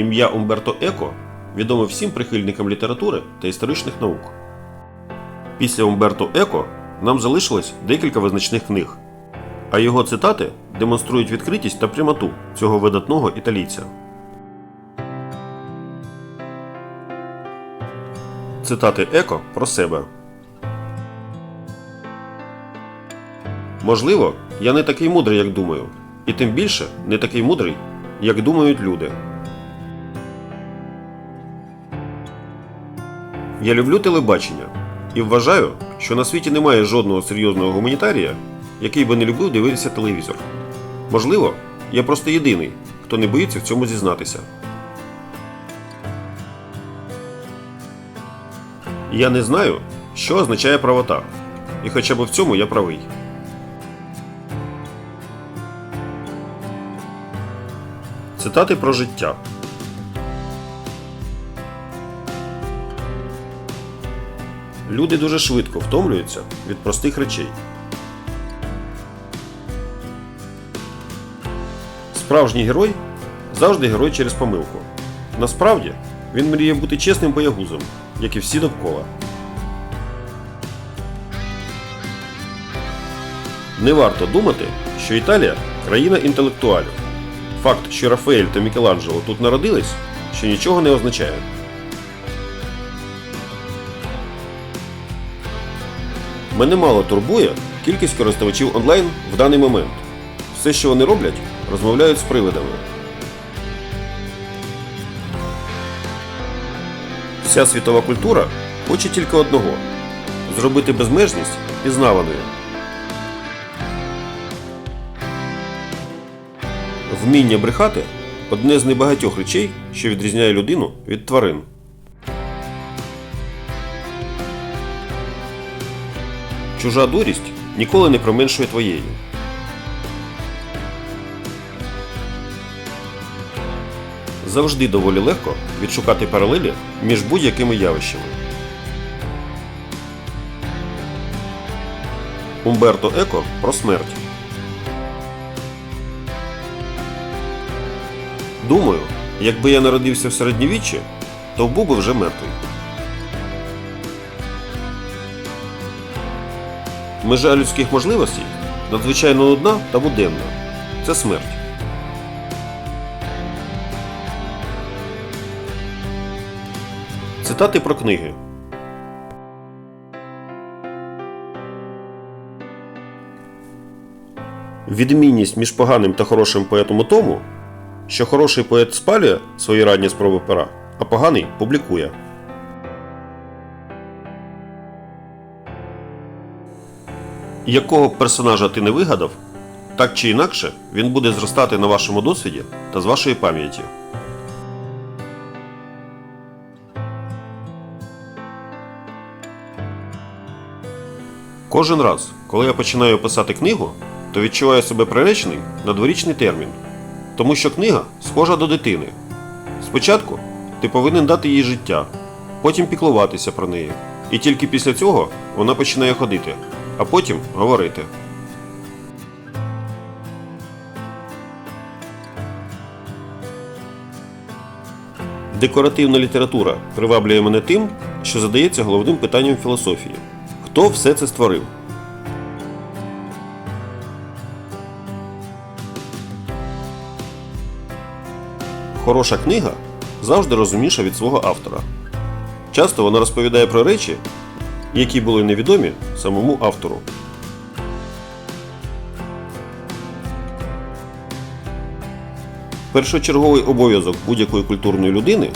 Ім'я Умберто Еко відоме всім прихильникам літератури та історичних наук. Після Умберто Еко нам залишилось декілька визначних книг, а його цитати демонструють відкритість та прямоту цього видатного італійця. Цитати Еко про себе. Можливо, я не такий мудрий, як думаю, і тим більше не такий мудрий, як думають люди. Я люблю телебачення і вважаю, що на світі немає жодного серйозного гуманітарія, який би не любив дивитися телевізор. Можливо, я просто єдиний, хто не боїться в цьому зізнатися. Я не знаю, що означає правота, і хоча б в цьому я правий. Цитати про життя. Люди дуже швидко втомлюються від простих речей. Справжній герой завжди герой через помилку. Насправді він мріє бути чесним боягузом, як і всі довкола. Не варто думати, що Італія країна інтелектуалів. Факт, що Рафаель та Мікеланджело тут народились, ще нічого не означає. Мене мало турбує кількість користувачів онлайн в даний момент. Все, що вони роблять, розмовляють з привидами. Вся світова культура хоче тільки одного зробити безмежність пізнаваною. Вміння брехати одне з небагатьох речей, що відрізняє людину від тварин. Чужа дурість ніколи не променшує твоєї. Завжди доволі легко відшукати паралелі між будь-якими явищами. Умберто Еко про смерть. Думаю, якби я народився в середньовіччі, то був би вже мертвий. Межа людських можливостей надзвичайно нудна та буденна. Це смерть. Цитати про книги. Відмінність між поганим та хорошим поетом у тому, що хороший поет спалює свої ранні спроби пера, а поганий публікує. Якого б персонажа ти не вигадав, так чи інакше він буде зростати на вашому досвіді та з вашої пам'яті. Кожен раз, коли я починаю писати книгу, то відчуваю себе приречений на дворічний термін, тому що книга схожа до дитини. Спочатку ти повинен дати їй життя, потім піклуватися про неї, і тільки після цього вона починає ходити, а потім говорити. Декоративна література приваблює мене тим, що задається головним питанням філософії: хто все це створив? Хороша книга завжди розумніша від свого автора. Часто вона розповідає про речі, які були невідомі самому автору. Першочерговий обов'язок будь-якої культурної людини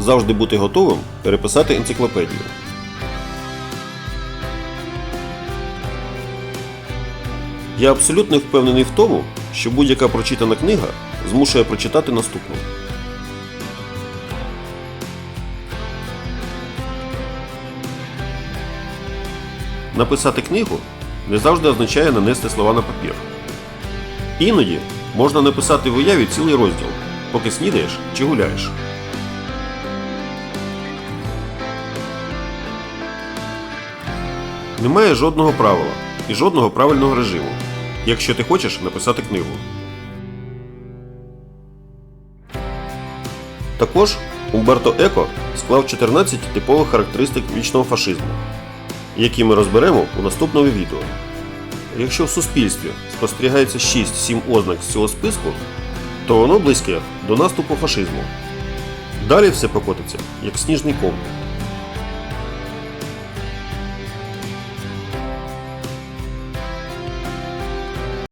завжди бути готовим переписати енциклопедію. Я абсолютно впевнений в тому, що будь-яка прочитана книга змушує прочитати наступну. Написати книгу не завжди означає нанести слова на папір. Іноді можна написати в уяві цілий розділ, поки снідаєш чи гуляєш. Немає жодного правила і жодного правильного режиму, якщо ти хочеш написати книгу. Також Умберто Еко склав 14 типових характеристик вічного фашизму, які ми розберемо у наступному відео. Якщо в суспільстві спостерігається 6-7 ознак з цього списку, то воно близьке до наступу фашизму. Далі все покотиться, як сніжний ком.